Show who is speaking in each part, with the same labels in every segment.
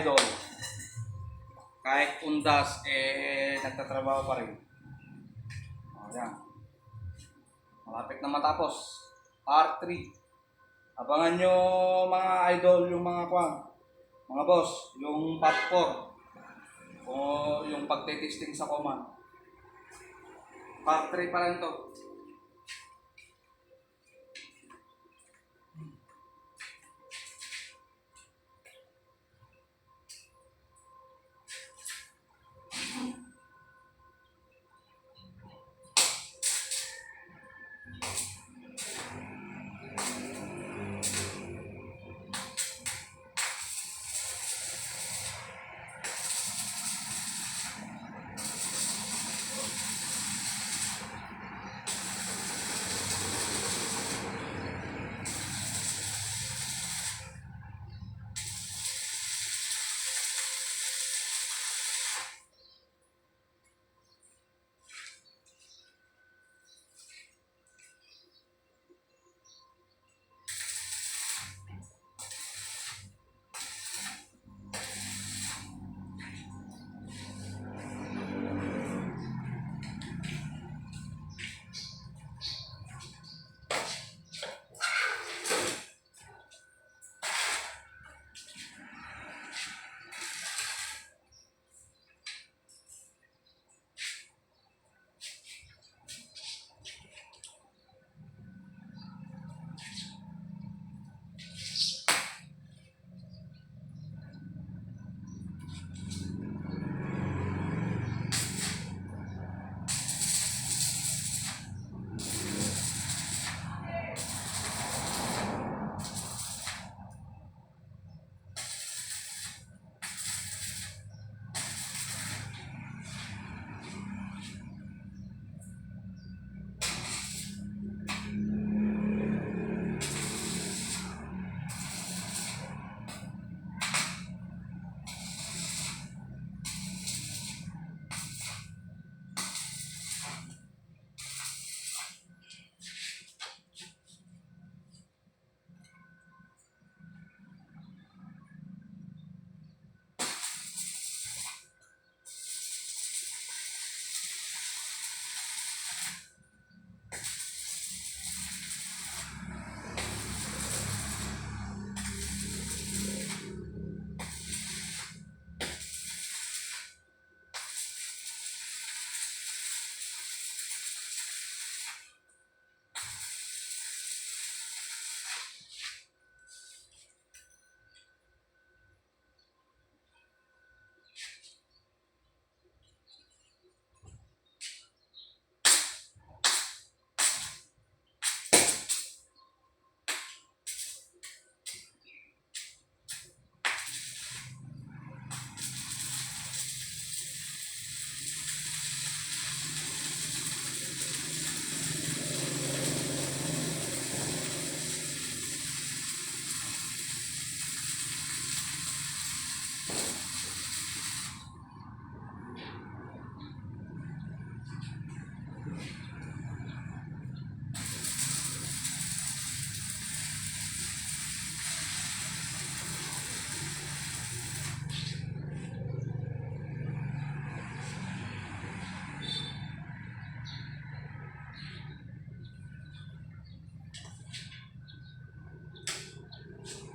Speaker 1: idol. Kahit undas, eh, nagtatrabaho pa rin. O, yan. Malapit na matapos. R3. Abangan nyo mga idol, yung mga kwan. Mga boss, yung part 4. O yung pagtitesting sa command. Part 3 pa rin to.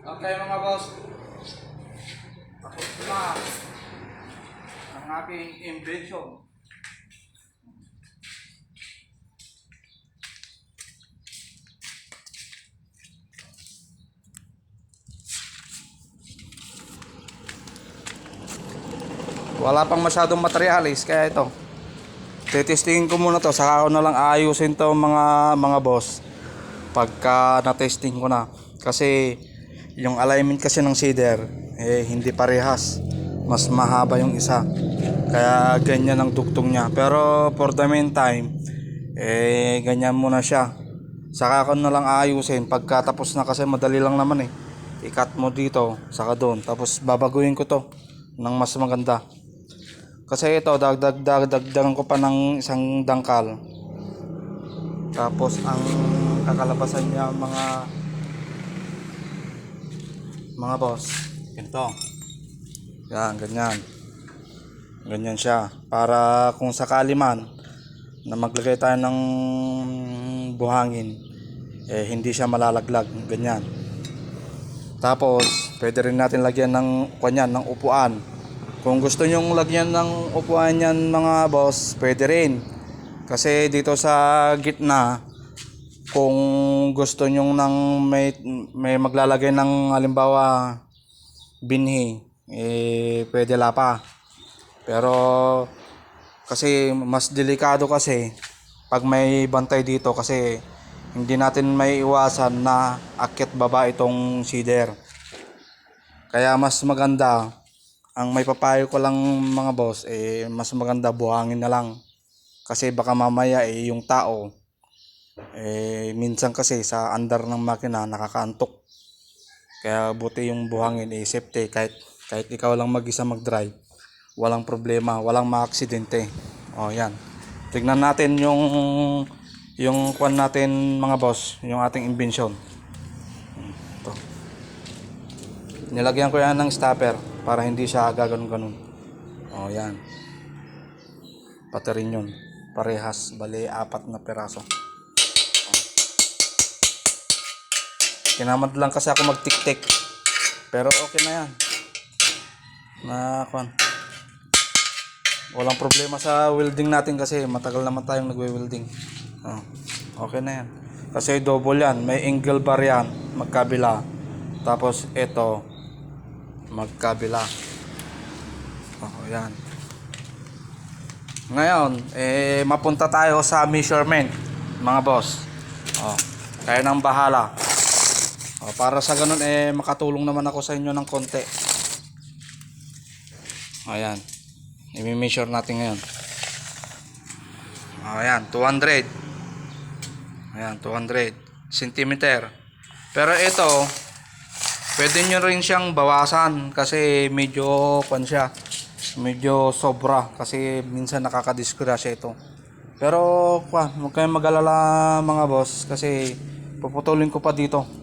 Speaker 1: Okay mga boss. Tapos na ang aking invention. Wala pang masyadong materialis kaya ito. Tetestingin ko muna to saka ako na lang aayusin to mga mga boss pagka na-testing ko na. Kasi yung alignment kasi ng cedar eh hindi parehas. Mas mahaba yung isa. Kaya ganyan ang tugtong niya. Pero for the meantime eh ganyan muna siya. Saka ko na lang aayusin pagkatapos na kasi madali lang naman eh. I-cut mo dito, saka doon. Tapos babaguhin ko to ng mas maganda. Kasi ito, dagdag dagdagan ko pa ng isang dangkal. Tapos ang kakalabasan niya mga mga boss. Ganito. Yan, ganyan. Ganyan siya. Para kung sakali man na maglagay tayo ng buhangin, eh hindi siya malalaglag. Ganyan. Tapos, pwede rin natin lagyan ng kanyan, ng upuan. Kung gusto nyong lagyan ng upuan yan mga boss, pwede rin. Kasi dito sa gitna, kung gusto nyong ng may, may maglalagay ng halimbawa binhi, eh pwede lapa. Pero kasi mas delikado kasi pag may bantay dito kasi hindi natin may iwasan na akit baba itong cedar. Kaya mas maganda ang may papayo ko lang mga boss eh mas maganda buhangin na lang. Kasi baka mamaya eh yung tao eh minsan kasi sa andar ng makina nakakaantok. Kaya buti yung buhangin eh safety kahit kahit ikaw lang mag-isa mag-drive. Walang problema, walang maaksidente. Oh, yan. Tignan natin yung yung kwan natin mga boss, yung ating invention. Ito. Nilagyan ko yan ng stopper para hindi siya gaganon-ganon. Oh, yan. Pati rin yun. Parehas. Bali, apat na peraso. Kinamad lang kasi ako mag-tik-tik. Pero okay na yan. Na, kwan. Walang problema sa welding natin kasi matagal naman tayong nagwe-welding. Oh, okay na yan. Kasi double yan. May angle bar yan. Magkabila. Tapos ito. Magkabila. Oh, yan. Ngayon, eh, mapunta tayo sa measurement, mga boss. Oh, kayo nang bahala. Para sa ganun, eh, makatulong naman ako sa inyo ng konti. Ayan. I-measure natin ngayon. Ayan, 200. Ayan, 200 centimeter. Pero ito, pwede nyo rin siyang bawasan kasi medyo, kwan siya, medyo sobra kasi minsan nakakadisgrasya ito. Pero, kwan, huwag kayong mag-alala mga boss kasi puputulin ko pa dito.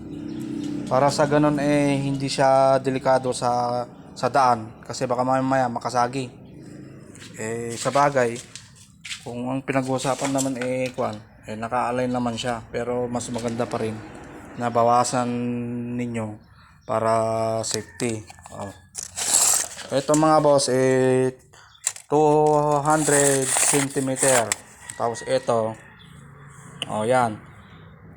Speaker 1: Para sa ganun eh hindi siya delikado sa sa daan kasi baka mamaya makasagi. Eh sa bagay, kung ang pinag-uusapan naman eh kwan, eh naka-align naman siya pero mas maganda pa rin na bawasan ninyo para safety. Oh. Ito mga boss eh 200 cm. Tapos ito oh yan.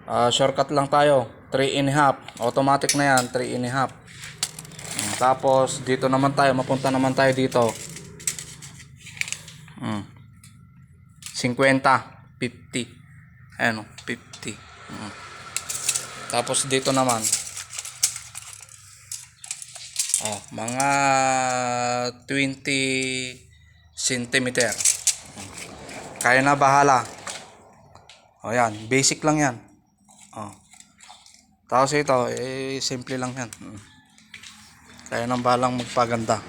Speaker 1: Ah, shortcut lang tayo. 3 and a half. Automatic na yan. 3 and a half. Mm, Tapos, dito naman tayo. Mapunta naman tayo dito. Mm. 50. 50. Ayan o. 50. Mm. Tapos, dito naman. Oh, mga 20 centimeter. Kaya na bahala. O yan, basic lang yan. Oh. Tapos ito, eh, simple lang yan. Kaya nang balang magpaganda.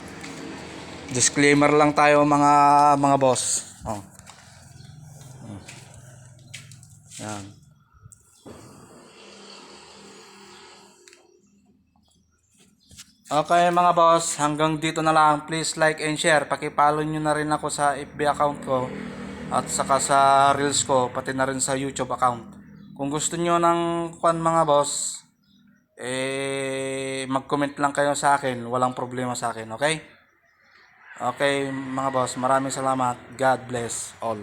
Speaker 1: Disclaimer lang tayo mga mga boss. Oh. Mm. Yan. Okay mga boss, hanggang dito na lang. Please like and share. Pakipollow nyo na rin ako sa FB account ko at saka sa Reels ko, pati na rin sa YouTube account. Kung gusto nyo ng kwan mga boss, eh mag-comment lang kayo sa akin. Walang problema sa akin, okay? Okay mga boss, maraming salamat. God bless all.